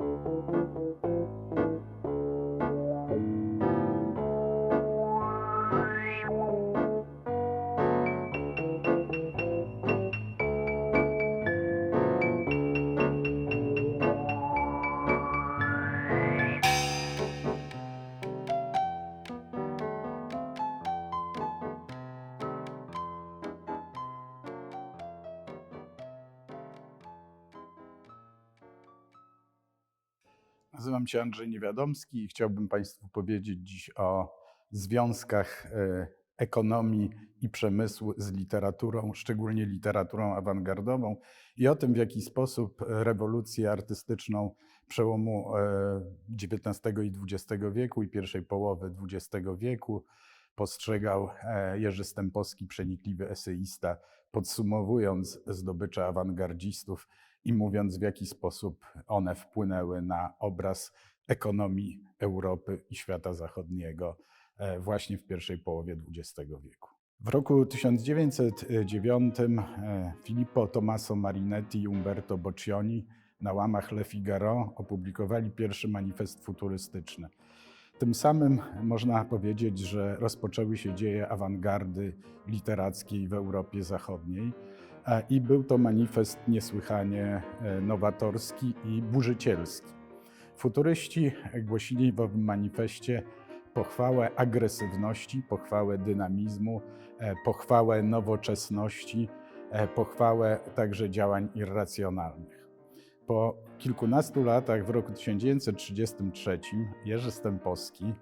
Música Nazywam się Andrzej Niewiadomski i chciałbym Państwu powiedzieć dziś o związkach e, ekonomii i przemysłu z literaturą, szczególnie literaturą awangardową i o tym, w jaki sposób rewolucję artystyczną przełomu e, XIX i XX wieku i pierwszej połowy XX wieku postrzegał e, Jerzy Stępowski, przenikliwy eseista, podsumowując zdobycze awangardzistów i mówiąc, w jaki sposób one wpłynęły na obraz ekonomii Europy i świata zachodniego e, właśnie w pierwszej połowie XX wieku. W roku 1909 e, Filippo Tommaso Marinetti i Umberto Boccioni na łamach Le Figaro opublikowali pierwszy manifest futurystyczny. Tym samym można powiedzieć, że rozpoczęły się dzieje awangardy literackiej w Europie Zachodniej. E, I był to manifest niesłychanie e, nowatorski i burzycielski. Futuryści głosili w manifestie pochwałę agresywności, pochwałę dynamizmu, e, pochwałę nowoczesności, pochwałę także działań irracjonalnych. Po kilkunastu latach, w roku 1933, Jerzy Stępowski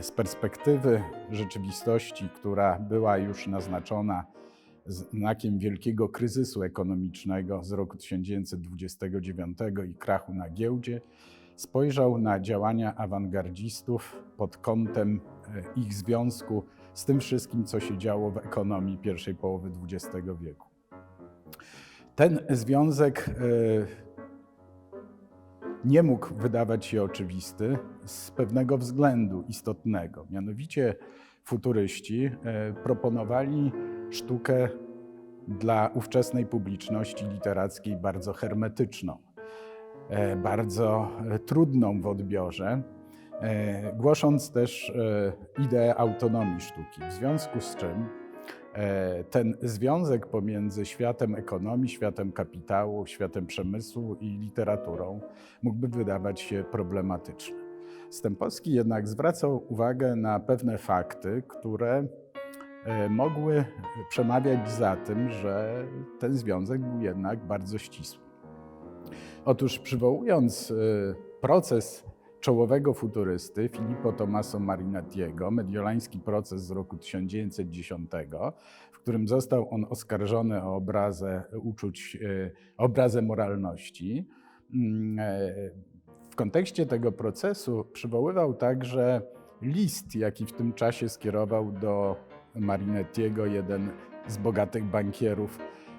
z perspektywy rzeczywistości, która była już naznaczona znakiem wielkiego kryzysu ekonomicznego z roku 1929 i krachu na giełdzie, spojrzał na działania awangardzistów pod kątem e, ich związku z tym wszystkim, co się działo w ekonomii pierwszej połowy XX wieku. Ten związek e, nie mógł wydawać się oczywisty z pewnego względu istotnego. Mianowicie futuryści e, proponowali sztukę dla ówczesnej publiczności literackiej bardzo hermetyczną, e, bardzo e, trudną w odbiorze, głosząc też ideę autonomii sztuki. W związku z czym ten związek pomiędzy światem ekonomii, światem kapitału, światem przemysłu i literaturą mógłby wydawać się problematyczny. Stępowski jednak zwracał uwagę na pewne fakty, które E, mogły przemawiać za tym, że ten związek był jednak bardzo ścisły. Otóż przywołując e, proces czołowego futurysty Filippo Tommaso Marinettiego, mediolański proces z roku 1910, w którym został on oskarżony o obrazę uczuć, e, obrazę moralności. W kontekście tego procesu przywoływał także list, jaki w tym czasie skierował do Marinettiego, jeden z bogatych bankierów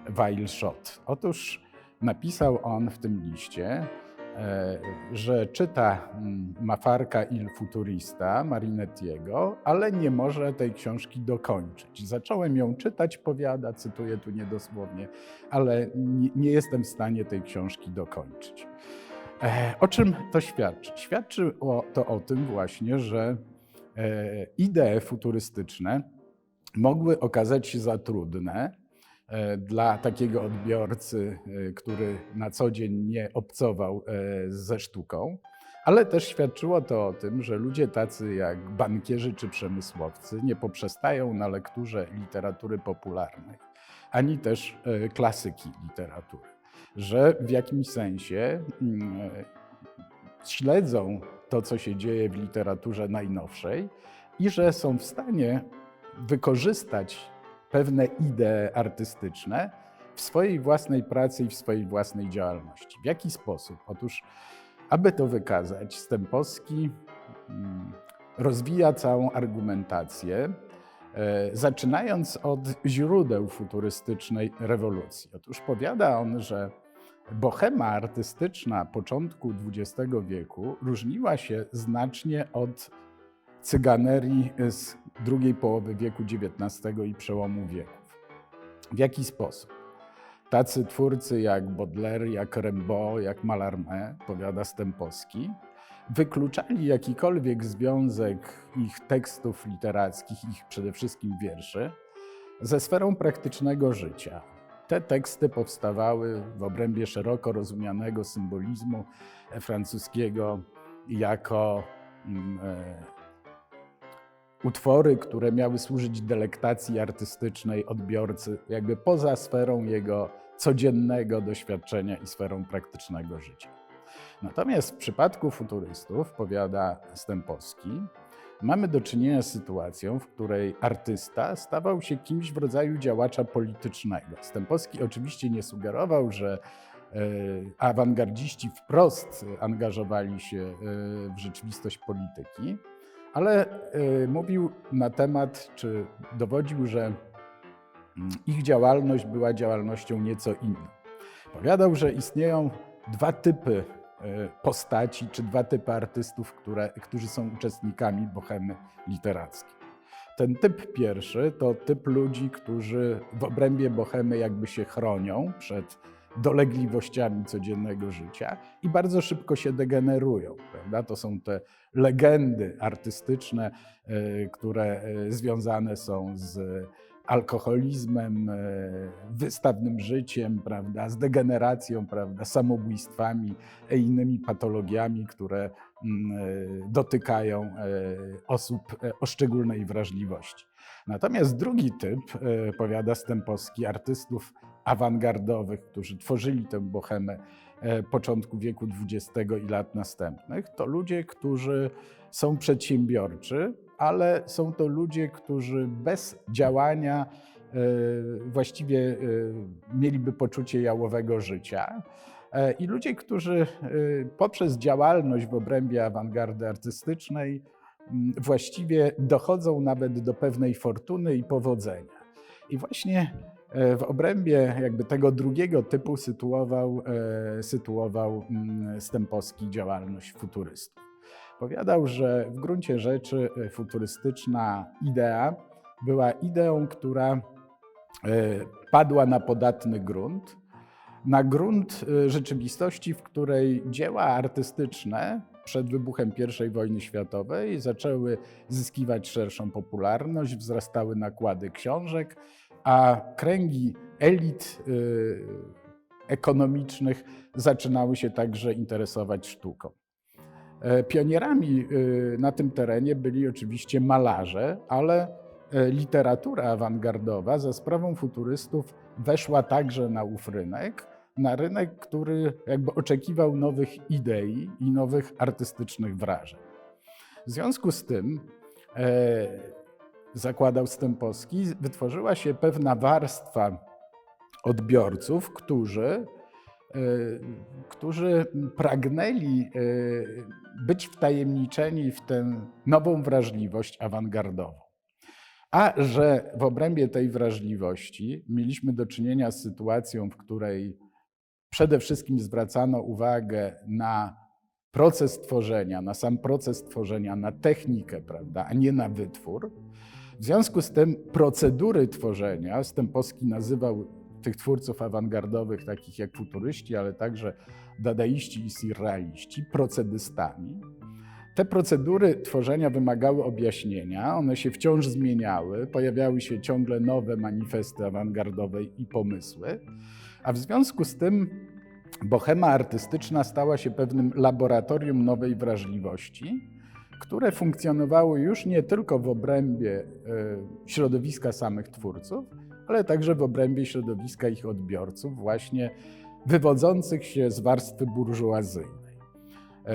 Weilshot. Otóż napisał on w tym liście, e, że czyta mm, Mafarka il Futurista Marinettiego, ale nie może tej książki dokończyć. Zacząłem ją czytać, powiada, cytuję tu niedosłownie, ale nie jestem w stanie tej książki dokończyć. E, o czym to świadczy? Świadczy to o tym właśnie, że e, idee futurystyczne mogły okazać się za trudne e, dla takiego odbiorcy, który na co dzień nie obcował ze sztuką, ale też świadczyło to o tym, że ludzie tacy jak bankierzy czy przemysłowcy nie poprzestają na lekturze literatury popularnej, ani też klasyki literatury, że w jakimś sensie mm, śledzą to, co się dzieje w literaturze najnowszej i że są w stanie wykorzystać pewne idee artystyczne w swojej własnej pracy i w swojej własnej działalności. W jaki sposób? Otóż, aby to wykazać, Stępowski mm, rozwija całą argumentację, e, zaczynając od źródeł futurystycznej rewolucji. Otóż powiada on, że bohema artystyczna początku XX wieku różniła się znacznie od cyganerii z drugiej połowy wieku XIX i przełomu wieków. W jaki sposób? tacy twórcy jak Baudelaire, jak Rimbaud, jak Mallarmé, powiada Stępowski, wykluczali jakikolwiek związek ich tekstów literackich, ich przede wszystkim wierszy, ze sferą praktycznego życia. Te teksty powstawały w obrębie szeroko rozumianego symbolizmu francuskiego jako mm, e, utwory, które miały służyć delektacji artystycznej odbiorcy, jakby poza sferą jego codziennego doświadczenia i sferą praktycznego życia. Natomiast w przypadku futurystów, powiada Stępowski, mamy do czynienia z sytuacją, w której artysta stawał się kimś w rodzaju działacza politycznego. Stępowski oczywiście nie sugerował, że e, awangardziści wprost angażowali się e, w rzeczywistość polityki, ale e, mówił na temat, czy dowodził, że mm, ich działalność była działalnością nieco inną. Powiadał, że istnieją dwa typy postaci, czy dwa typy artystów, które, którzy są uczestnikami bohemy literackiej. Ten typ pierwszy to typ ludzi, którzy w obrębie bohemy jakby się chronią przed dolegliwościami codziennego życia i bardzo szybko się degenerują. Prawda? To są te legendy artystyczne, e, które e, związane są z alkoholizmem, e, wystawnym życiem, prawda, z degeneracją, prawda, samobójstwami i innymi patologiami, które mm, dotykają osób o szczególnej wrażliwości. Natomiast drugi typ, powiada Stępowski, artystów awangardowych, którzy tworzyli tę bohemę e, początku wieku XX i lat następnych, to ludzie, którzy są przedsiębiorczy, ale są to ludzie, którzy bez działania e, właściwie e, mieliby poczucie jałowego życia. I ludzie, którzy poprzez działalność w obrębie awangardy artystycznej właściwie dochodzą nawet do pewnej fortuny i powodzenia. I właśnie E, w obrębie jakby tego drugiego typu sytuował, e, sytuował Stępowski działalność futurystów. Powiadał, że w gruncie rzeczy e, futurystyczna idea była ideą, która padła na podatny grunt, na grunt rzeczywistości, w której dzieła artystyczne przed wybuchem I wojny światowej zaczęły zyskiwać szerszą popularność, wzrastały nakłady książek, a kręgi elit y, ekonomicznych zaczynały się także interesować sztuką. E, pionierami y, na tym terenie byli oczywiście malarze, ale e, literatura awangardowa za sprawą futurystów weszła także na ów rynek, na rynek, który jakby oczekiwał nowych idei i nowych artystycznych wrażeń. W związku z tym e, zakładał Stępowski, wytworzyła się pewna warstwa odbiorców, którzy, e, którzy pragnęli e, być wtajemniczeni w tę nową wrażliwość awangardową. A że w obrębie tej wrażliwości mieliśmy do czynienia z sytuacją, w której przede wszystkim zwracano uwagę na proces tworzenia, na sam proces tworzenia, na technikę, prawda, a nie na wytwór, w związku z tym procedury tworzenia, Stępowski nazywał tych twórców awangardowych, takich jak futuryści, ale także dadaiści i surrealiści, procedystami. Te procedury tworzenia wymagały objaśnienia, one się wciąż zmieniały, pojawiały się ciągle nowe manifesty awangardowe i pomysły, a w związku z tym bohema artystyczna stała się pewnym laboratorium nowej wrażliwości, które funkcjonowały już nie tylko w obrębie e, środowiska samych twórców, ale także w obrębie środowiska ich odbiorców, właśnie wywodzących się z warstwy burżuazyjnej. E,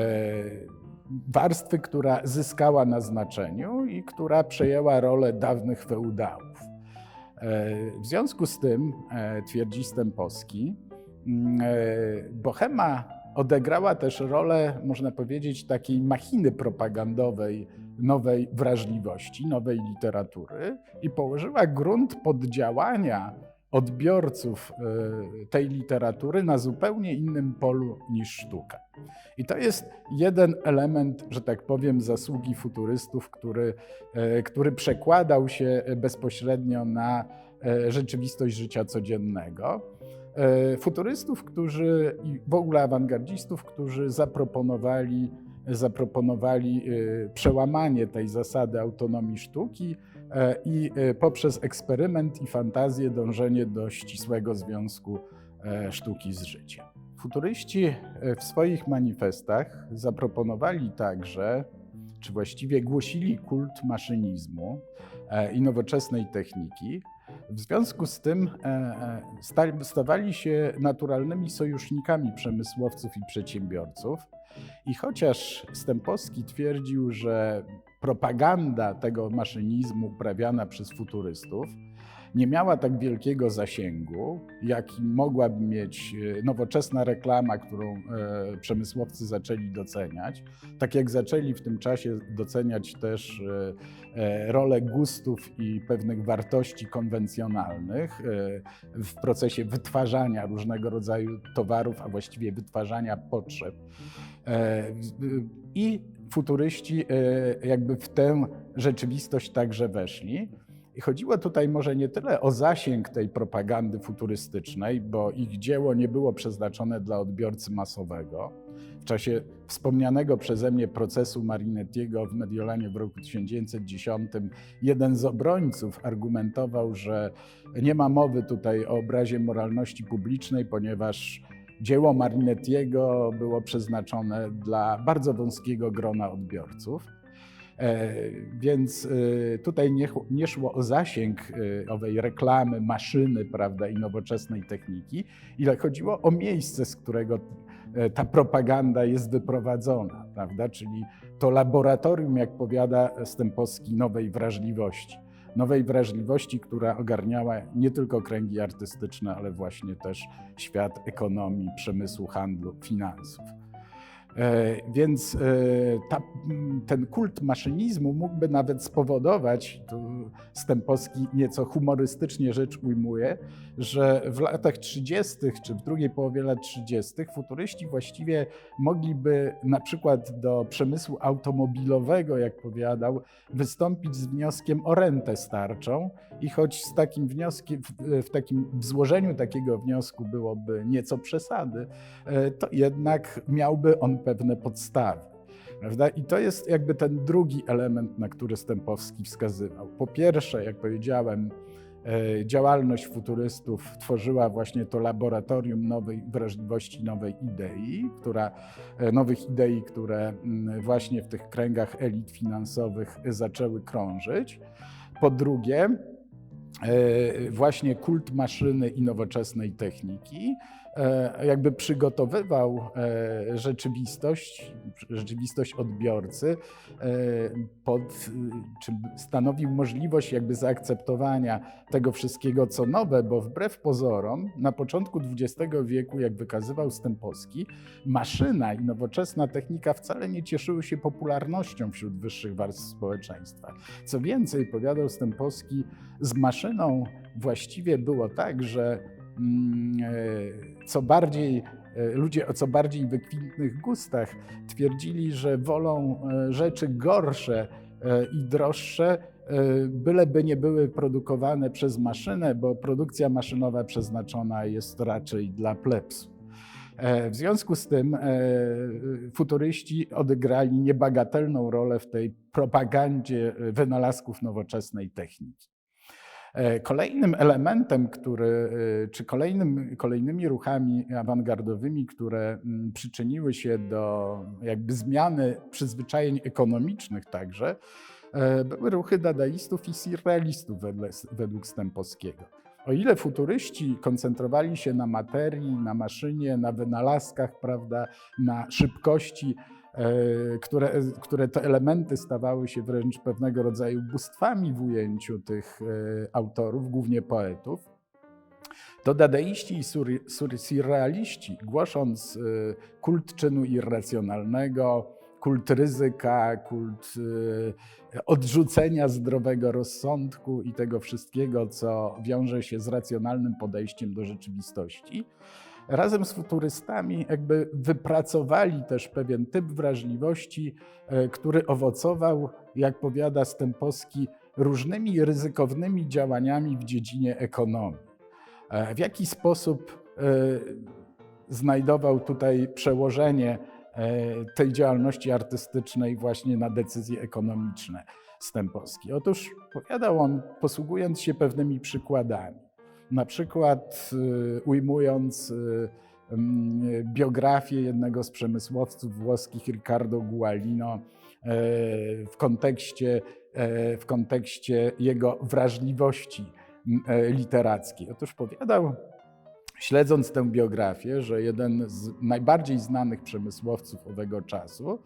warstwy, która zyskała na znaczeniu i która przejęła rolę dawnych feudałów. E, w związku z tym, twierdzi Stępowski, mm, bohema odegrała też rolę, można powiedzieć, takiej machiny propagandowej nowej wrażliwości, nowej literatury i położyła grunt pod działania odbiorców e, tej literatury na zupełnie innym polu niż sztuka. I to jest jeden element, że tak powiem, zasługi futurystów, który, e, który przekładał się bezpośrednio na e, rzeczywistość życia codziennego. futurystów, którzy i w ogóle awangardzistów, którzy zaproponowali, zaproponowali e, przełamanie tej zasady autonomii sztuki e, i e, poprzez eksperyment i fantazję dążenie do ścisłego związku e, sztuki z życiem. Futuryści e, w swoich manifestach zaproponowali także, czy właściwie głosili kult maszynizmu i nowoczesnej techniki. W związku z tym sta- stawali się naturalnymi sojusznikami przemysłowców i przedsiębiorców. I chociaż Stępowski twierdził, że propaganda tego maszynizmu uprawiana przez futurystów nie miała tak wielkiego zasięgu, jaki mogłaby mieć e, nowoczesna reklama, którą e, przemysłowcy zaczęli doceniać. Tak jak zaczęli w tym czasie doceniać też e, rolę gustów i pewnych wartości konwencjonalnych w procesie wytwarzania różnego rodzaju towarów, a właściwie wytwarzania potrzeb. E, I futuryści e, jakby w tę rzeczywistość także weszli. I chodziło tutaj może nie tyle o zasięg tej propagandy futurystycznej, bo ich dzieło nie było przeznaczone dla odbiorcy masowego. W czasie wspomnianego przeze mnie procesu Marinettiego w Mediolanie w roku 1910 jeden z obrońców argumentował, że nie ma mowy tutaj o obrazie moralności publicznej, ponieważ dzieło Marinettiego było przeznaczone dla bardzo wąskiego grona odbiorców. E, Więc e, tutaj nie, nie szło o zasięg e, owej reklamy, maszyny prawda, i nowoczesnej techniki, ile chodziło o miejsce, z którego ta propaganda jest wyprowadzona, prawda? czyli to laboratorium, jak powiada Stępowski, nowej wrażliwości. Nowej wrażliwości, która ogarniała nie tylko kręgi artystyczne, ale właśnie też świat ekonomii, przemysłu, handlu, finansów. E, Więc e, ta, ten kult maszynizmu mógłby nawet spowodować, tu Stępowski nieco humorystycznie rzecz ujmuje, że w latach 30. czy w drugiej połowie lat 30. futuryści właściwie mogliby na przykład do przemysłu automobilowego, jak powiadał, wystąpić z wnioskiem o rentę starczą i choć z takim wnioskiem, w, w takim w złożeniu takiego wniosku byłoby nieco przesady, e, to jednak miałby on pewne podstawy. Prawda? I to jest jakby ten drugi element, na który Stępowski wskazywał. Po pierwsze, jak powiedziałem, e, działalność futurystów tworzyła właśnie to laboratorium nowej wrażliwości, nowej idei, która, e, nowych idei, które mm, właśnie w tych kręgach elit finansowych zaczęły krążyć. Po drugie, e, właśnie kult maszyny i nowoczesnej techniki jakby przygotowywał e, rzeczywistość, rzeczywistość odbiorcy, e, pod, czy stanowił możliwość jakby zaakceptowania tego wszystkiego, co nowe, bo wbrew pozorom na początku XX wieku, jak wykazywał Stępowski, maszyna i nowoczesna technika wcale nie cieszyły się popularnością wśród wyższych warstw społeczeństwa. Co więcej, powiadał Stępowski, z maszyną właściwie było tak, że e, co bardziej e, ludzie o co bardziej wykwintnych gustach twierdzili, że wolą e, rzeczy gorsze e, i droższe, e, byleby nie były produkowane przez maszynę, bo produkcja maszynowa przeznaczona jest raczej dla plebsu. E, W związku z tym e, futuryści odegrali niebagatelną rolę w tej propagandzie e, wynalazków nowoczesnej techniki. E, Kolejnym elementem, który, e, czy kolejnym, kolejnymi ruchami awangardowymi, które mm, przyczyniły się do jakby zmiany przyzwyczajeń ekonomicznych także, e, były ruchy dadaistów i surrealistów według Stępowskiego. O ile futuryści koncentrowali się na materii, na maszynie, na wynalazkach, prawda, na szybkości, które, które te elementy stawały się wręcz pewnego rodzaju bóstwami w ujęciu tych e, autorów, głównie poetów, to dadaiści i sur, sur, surrealiści, głosząc e, kult czynu irracjonalnego, kult ryzyka, kult e, odrzucenia zdrowego rozsądku i tego wszystkiego, co wiąże się z racjonalnym podejściem do rzeczywistości, razem z futurystami jakby wypracowali też pewien typ wrażliwości, e, który owocował, jak powiada Stępowski, różnymi ryzykownymi działaniami w dziedzinie ekonomii. E, W jaki sposób znajdował tutaj przełożenie e, tej działalności artystycznej właśnie na decyzje ekonomiczne Stępowski. Otóż powiadał on, posługując się pewnymi przykładami, na przykład e, ujmując e, biografię jednego z przemysłowców włoskich, Riccardo Gualino, w kontekście, w kontekście jego wrażliwości literackiej. Otóż powiadał, śledząc tę biografię, że jeden z najbardziej znanych przemysłowców owego czasu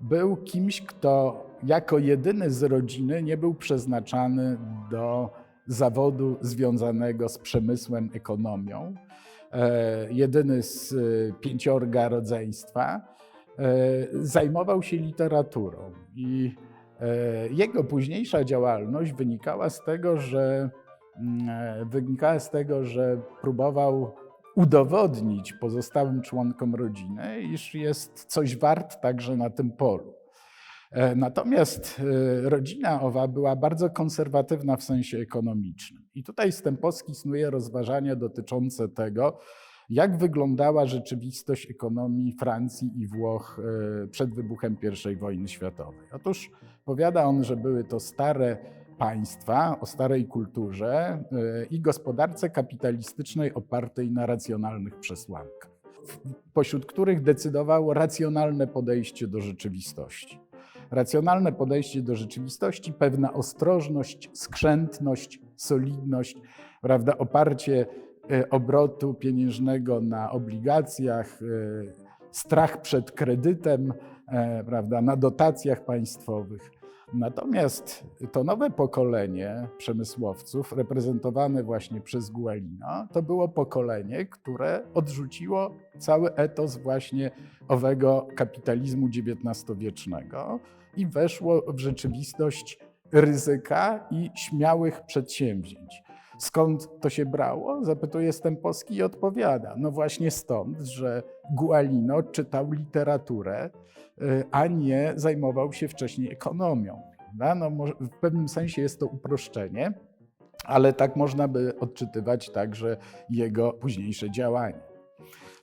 był kimś, kto jako jedyny z rodziny nie był przeznaczany do zawodu związanego z przemysłem, ekonomią. E, jedyny z e, pięciorga rodzeństwa e, zajmował się literaturą i jego późniejsza działalność wynikała z tego, że Mm, wynikała z tego, że próbował udowodnić pozostałym członkom rodziny, iż jest coś wart także na tym polu. E, natomiast e, rodzina owa była bardzo konserwatywna w sensie ekonomicznym. I tutaj Stępowski snuje rozważania dotyczące tego, jak wyglądała rzeczywistość ekonomii Francji i Włoch przed wybuchem I wojny światowej. Otóż powiada on, że były to stare państwa o starej kulturze i gospodarce kapitalistycznej opartej na racjonalnych przesłankach, pośród których decydowało racjonalne podejście do rzeczywistości. Racjonalne podejście do rzeczywistości, pewna ostrożność, skrzętność, solidność, prawda, oparcie y, obrotu pieniężnego na obligacjach, y, strach przed kredytem, prawda, na dotacjach państwowych. Natomiast to nowe pokolenie przemysłowców, reprezentowane właśnie przez Gualina, to było pokolenie, które odrzuciło cały etos właśnie owego kapitalizmu XIX-wiecznego i weszło w rzeczywistość ryzyka i śmiałych przedsięwzięć. Skąd to się brało? Zapytuje Stępowski i odpowiada. No właśnie stąd, że Gualino czytał literaturę, y, a nie zajmował się wcześniej ekonomią. No, w pewnym sensie jest to uproszczenie, ale tak można by odczytywać także jego późniejsze działania.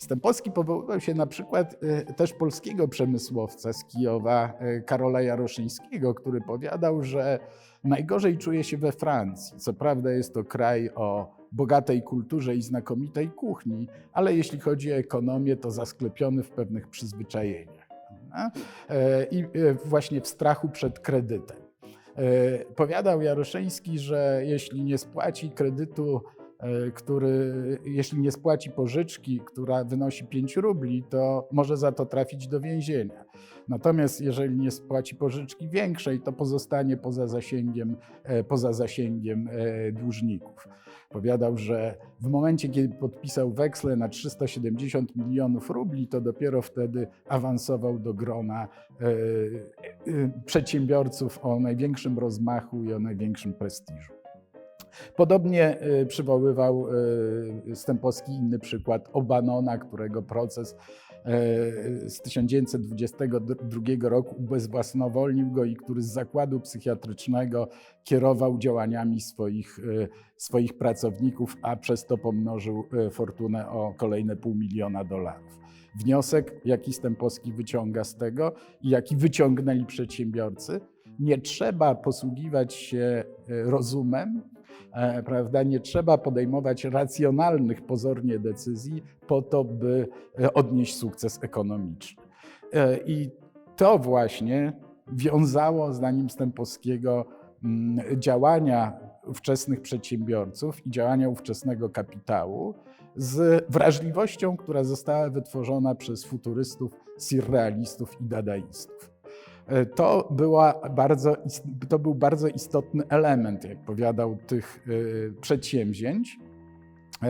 Stępowski powoływał się na przykład y, też polskiego przemysłowca z Kijowa, y, Karola Jaroszyńskiego, który powiadał, że najgorzej czuje się we Francji. Co prawda jest to kraj o bogatej kulturze i znakomitej kuchni, ale jeśli chodzi o ekonomię, to zasklepiony w pewnych przyzwyczajeniach. E, I e, właśnie w strachu przed kredytem. E, powiadał Jaroszyński, że jeśli nie spłaci kredytu który, jeśli nie spłaci pożyczki, która wynosi 5 rubli, to może za to trafić do więzienia. Natomiast jeżeli nie spłaci pożyczki większej, to pozostanie poza zasięgiem, e, poza zasięgiem e, dłużników. Powiadał, że w momencie, kiedy podpisał weksle na 370 milionów rubli, to dopiero wtedy awansował do grona przedsiębiorców o największym rozmachu i o największym prestiżu. Podobnie y, przywoływał y, Stępowski inny przykład Obanona, którego proces y, z 1922 roku ubezwłasnowolnił go i który z zakładu psychiatrycznego kierował działaniami swoich, swoich pracowników, a przez to pomnożył fortunę o kolejne pół miliona dolarów. Wniosek, jaki Stępowski wyciąga z tego i jaki wyciągnęli przedsiębiorcy, nie trzeba posługiwać się rozumem, E, prawda? Nie trzeba podejmować racjonalnych pozornie decyzji po to, by e, odnieść sukces ekonomiczny. E, I to właśnie wiązało, zdaniem Stępowskiego, mm, działania ówczesnych przedsiębiorców i działania ówczesnego kapitału z wrażliwością, która została wytworzona przez futurystów, surrealistów i dadaistów. E, to, była bardzo, to był bardzo istotny element, jak powiadał, tych e, przedsięwzięć. E,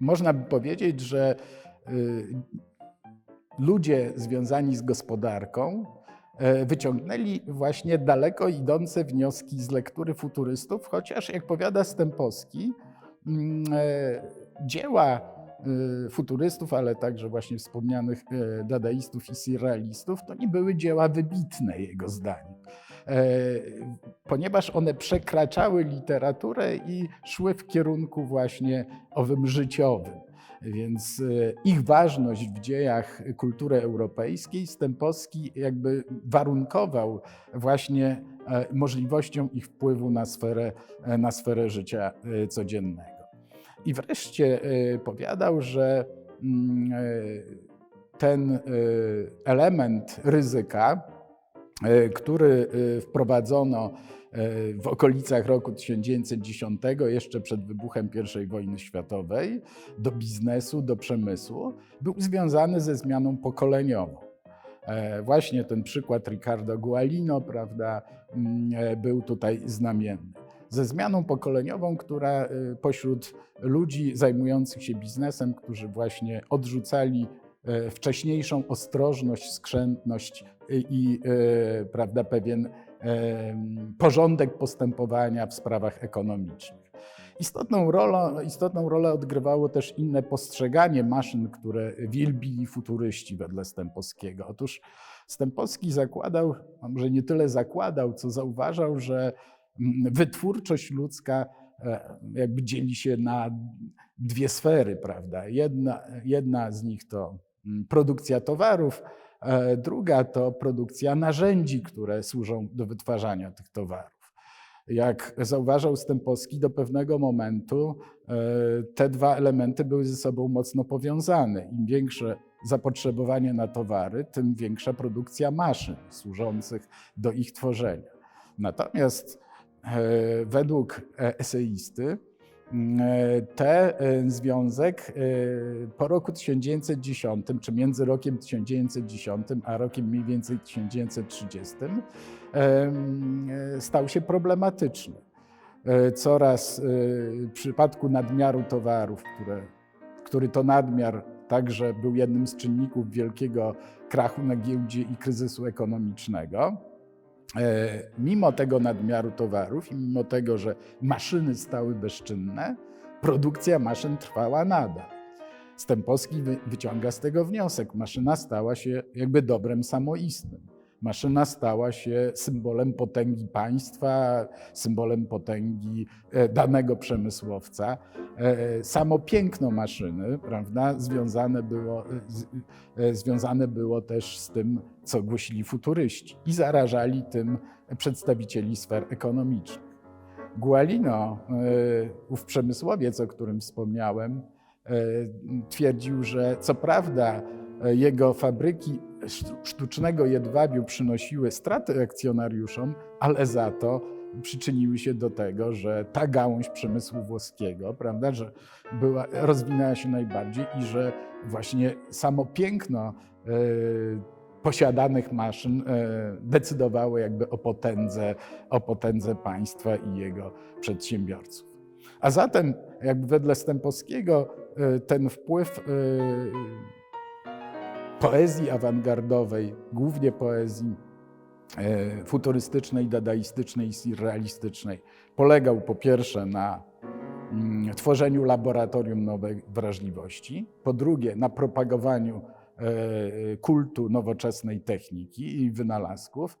można by powiedzieć, że ludzie związani z gospodarką wyciągnęli właśnie daleko idące wnioski z lektury futurystów, chociaż, jak powiada Stępowski, mm, dzieła futurystów, ale także właśnie wspomnianych y, dadaistów i surrealistów, to nie były dzieła wybitne jego zdaniem. E, ponieważ one przekraczały literaturę i szły w kierunku właśnie owym życiowym. Więc e, ich ważność w dziejach kultury europejskiej Stępowski jakby warunkował właśnie e, możliwością ich wpływu na sferę, e, na sferę życia codziennego. I wreszcie e, powiadał, że mm, e, ten e, element ryzyka, który wprowadzono w okolicach roku 1910, jeszcze przed wybuchem I wojny światowej, do biznesu, do przemysłu, był związany ze zmianą pokoleniową. E, Właśnie ten przykład Ricardo Gualino, prawda, mm, e, był tutaj znamienny. Ze zmianą pokoleniową, która e, pośród ludzi zajmujących się biznesem, którzy właśnie odrzucali e, wcześniejszą ostrożność, skrzętność i, i e, prawda, pewien em, porządek postępowania w sprawach ekonomicznych. Istotną rolę, istotną rolę odgrywało też inne postrzeganie maszyn, które wielbili futuryści wedle Stępowskiego. Otóż Stępowski zakładał, a może nie tyle zakładał, co zauważał, że wytwórczość ludzka e, jakby dzieli się na dwie sfery, prawda? Jedna, jedna z nich to produkcja towarów, e, druga to produkcja narzędzi, które służą do wytwarzania tych towarów. Jak zauważał Stępowski, do pewnego momentu e, te dwa elementy były ze sobą mocno powiązane. Im większe zapotrzebowanie na towary, tym większa produkcja maszyn służących do ich tworzenia. Natomiast według e, eseisty m, e, ten związek e, po roku 1910, czy między rokiem 1910 a rokiem mniej więcej 1930, em, e, stał się problematyczny. E, Coraz e, w przypadku nadmiaru towarów, które, który to nadmiar także był jednym z czynników wielkiego krachu na giełdzie i kryzysu ekonomicznego, e, mimo tego nadmiaru towarów i mimo tego, że maszyny stały bezczynne, produkcja maszyn trwała nadal. Stępowski wy- wyciąga z tego wniosek. Maszyna stała się jakby dobrem samoistnym. Maszyna stała się symbolem potęgi państwa, symbolem potęgi e, danego przemysłowca. E, Samo piękno maszyny, prawda, związane było, e, związane było też z tym, co głosili futuryści i zarażali tym przedstawicieli sfer ekonomicznych. Gualino, ów przemysłowiec, o którym wspomniałem, twierdził, że co prawda jego fabryki sztucznego jedwabiu przynosiły straty akcjonariuszom, ale za to przyczyniły się do tego, że ta gałąź przemysłu włoskiego, prawda, że była, rozwinęła się najbardziej i że właśnie samo piękno e, posiadanych maszyn e, decydowało jakby o potędze, o potędze państwa i jego przedsiębiorców. A zatem, jakby wedle Stępowskiego, e, ten wpływ poezji awangardowej, głównie poezji e, futurystycznej, dadaistycznej i surrealistycznej, polegał po pierwsze na mm, tworzeniu laboratorium nowej wrażliwości, po drugie na propagowaniu e, kultu nowoczesnej techniki i wynalazków,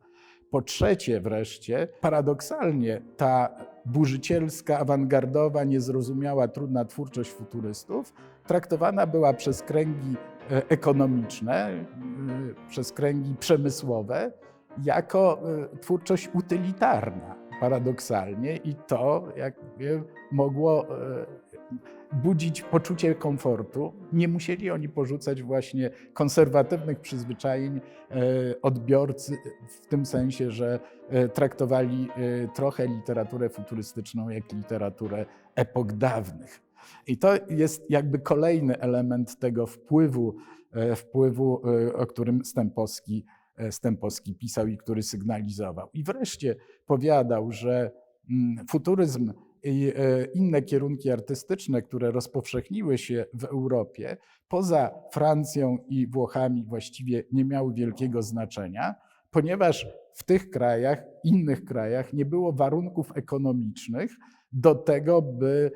po trzecie wreszcie, paradoksalnie, ta burzycielska, awangardowa, niezrozumiała, trudna twórczość futurystów traktowana była przez kręgi ekonomiczne, y, przez kręgi przemysłowe jako y, twórczość utylitarna, paradoksalnie, i to jakby mogło e, budzić poczucie komfortu. Nie musieli oni porzucać właśnie konserwatywnych przyzwyczajeń e, odbiorcy, w tym sensie, że e, traktowali e, trochę literaturę futurystyczną jak literaturę epok dawnych. I to jest jakby kolejny element tego wpływu, e, wpływu e, o którym Stępowski, e, Stępowski pisał i który sygnalizował. I wreszcie powiadał, że mm, futuryzm i inne kierunki artystyczne, które rozpowszechniły się w Europie, poza Francją i Włochami właściwie nie miały wielkiego znaczenia, ponieważ w tych krajach, innych krajach nie było warunków ekonomicznych do tego, by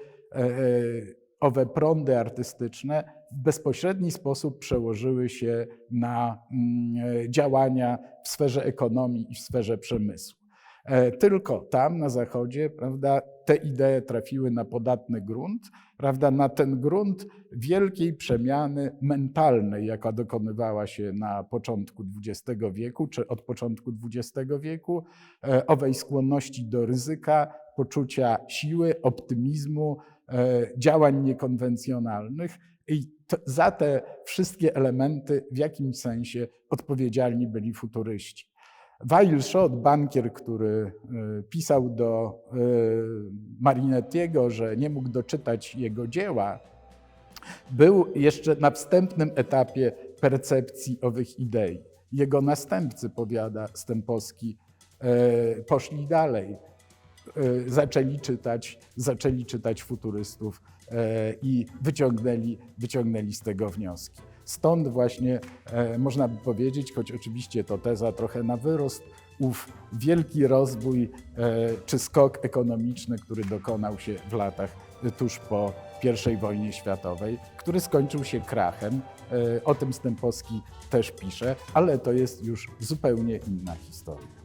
owe prądy artystyczne w bezpośredni sposób przełożyły się na mm, e, działania w sferze ekonomii i w sferze przemysłu. E, Tylko tam na Zachodzie prawda, te idee trafiły na podatny grunt, prawda, na ten grunt wielkiej przemiany mentalnej, jaka dokonywała się na początku XX wieku, czy od początku XX wieku, e, owej skłonności do ryzyka, poczucia siły, optymizmu, e, działań niekonwencjonalnych. I to, za te wszystkie elementy w jakimś sensie odpowiedzialni byli futuryści. Weil Schott, bankier, który y, pisał do y, Marinettiego, że nie mógł doczytać jego dzieła, był jeszcze na wstępnym etapie percepcji owych idei. Jego następcy, powiada Stępowski, y, poszli dalej. Y, Zaczęli czytać, zaczęli czytać futurystów y, i wyciągnęli, wyciągnęli z tego wnioski. Stąd właśnie e, można by powiedzieć, choć oczywiście to teza trochę na wyrost, ów wielki rozwój e, czy skok ekonomiczny, który dokonał się w latach tuż po I wojnie światowej, który skończył się krachem. E, O tym Stępowski też pisze, ale to jest już zupełnie inna historia.